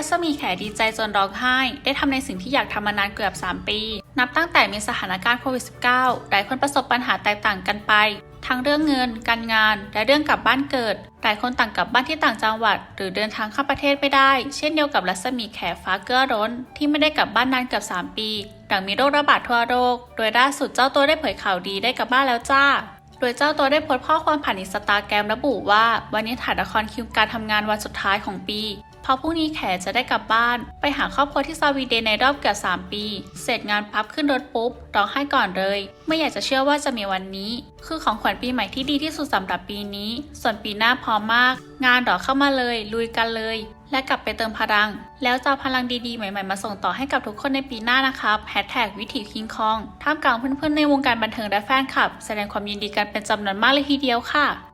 รัศมีแขดีใจจนร้องไห้ ได้ทำในสิ่งที่อยากทำมานานเกือบ 3 ปี นับตั้งแต่มีสถานการณ์โควิด -19 หลายคนประสบปัญหาแตกต่างกันไป ทั้งเรื่องเงิน การงาน และเรื่องกลับบ้านเกิด หลายคนต่างกลับบ้านที่ต่างจังหวัด หรือเดินทางข้ามประเทศไม่ได้ เช่นเดียวกับรัศมีแขฟ้าเกื้อร้น ที่ไม่ได้กลับบ้านนานเกือบ 3 ปีหลังมีโรคระบาดทั่วโลก โดยล่าสุดเจ้าตัวได้เผยข่าวดีได้กลับบ้านแล้วจ้าโดยเจ้าตัวได้โพสต์ข้อความผ่านอินสตาแกรมระบุว่า วันนี้ถ่ายละครคิวการทำงานวันสุดท้ายของปี เพราะพรุ่งนี้แขจะได้กลับบ้าน ไปหาครอบครัวที่สวีเดนในรอบเกือบ3 ปี เสร็จงานปั๊บขึ้นรถปุ๊บร้องไห้ก่อนเลย ไม่อยากจะเชื่อว่าจะมีวันนี้ คือของขวัญปีใหม่ที่ดีที่สุดสำหรับปีนี้ ส่วนปีหน้าพร้อมมาก งานรอเข้ามาเลย ลุยกันเลย และกลับไปเติมพลัง แล้วจะพลังดีๆ ใหม่ๆ มาส่งต่อให้กับทุกคนในปีหน้านะครับแฮชแท็กวิถีคิงคองท่ามกลางเพื่อนๆในวงการบันเทิงและแฟนคลับ แสดงความยินดีกันเป็นจำนวนมากเลยทีเดียวค่ะ